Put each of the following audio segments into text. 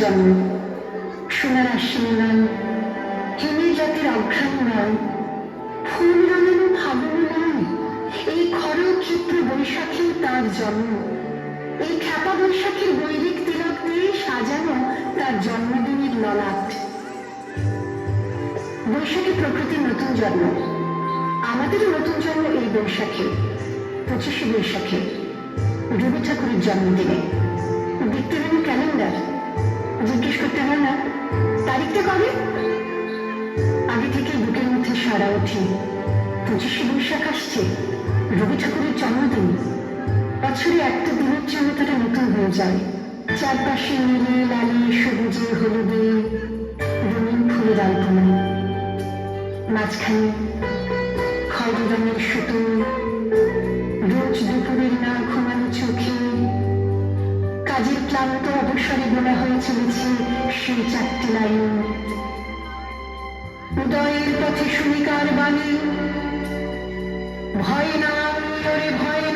জন্ম সোনার আসনে হিমের জাতির অঘ্রাণ নয় ফুল রাঙানো ফাগুন নয় এই খরচ চিত্র বৈশাখী তার জন্ম। এই খ্যাপা বৈশাখীর বৈদিক তিলক দিয়ে সাজানো তার জন্মদিনের ললাট। বৈশাখী প্রকৃতির নতুন জন্ম। আমাদেরও নতুন জন্ম এই বৈশাখে, পঁচিশে বৈশাখে। রবি ঠাকুরের জন্মদিনে। দেখতে কবে আগে থেকে বুকের মধ্যে সারা ওঠে পঁচিশে বৈশাখ আসছে, রবি ঠাকুরের জন্মদিন। বছরে একটা দিনের জন্য তারা নতুন হয়ে যায়। চারপাশে নীলে, লালে, সবুজে, হলুদে, রঙিন ফুলের আলপনা। মাঝখানে খয়েরি রঙের সুতো কাজের ক্লান্ত অবসরে গোনা হয়ে চলেছে সেই চারটি লাইন। উদয়ের পথে সুমিকার বাণী, ভয় না ভয় নাই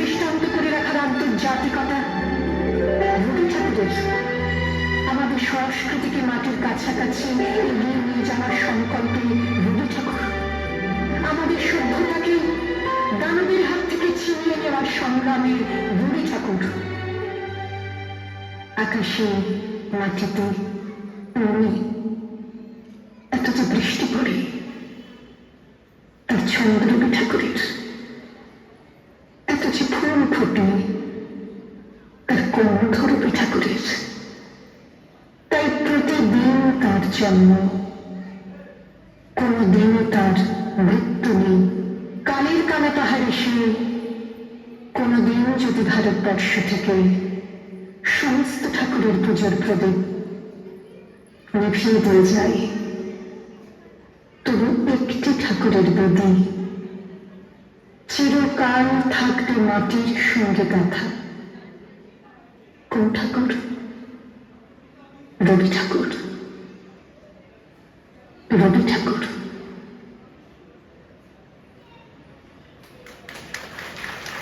দৃষ্টান্ত করে রাখার আন্তর্জাতিকতা রবি ঠাকুরের আমাদের সংস্কৃতিকে মাটির কাছাকাছি এগিয়ে নিয়ে যাওয়ার সংকল্পে রবি ঠাকুর। আমাদের সভ্যতাকে দানবের হাত থেকে ছিনিয়ে নেওয়ার সংগ্রামে রবি ঠাকুর। আকাশে, মাটিতে নদী এত যে বৃষ্টি পড়ে, তার ছন্দ রবি ঠাকুরের। ফুল ফুটে তার কণ্ঠ রবি ঠাকুরের। তাই প্রতিদিন তার জন্ম, কোনদিন তার মৃত্যু নেই। কালের কানা পাহাড় এসে কোনদিন যদি ভারতবর্ষ থেকে সমস্ত ঠাকুরের পুজোর প্রদীপ নিভিয়ে দিয়ে যায়, তবু একটি ঠাকুরের বেদি চিরকাল থাকবে মাটির সঙ্গে গাথা। কোন ঠাকুর রবি ঠাকুর রবি ঠাকুর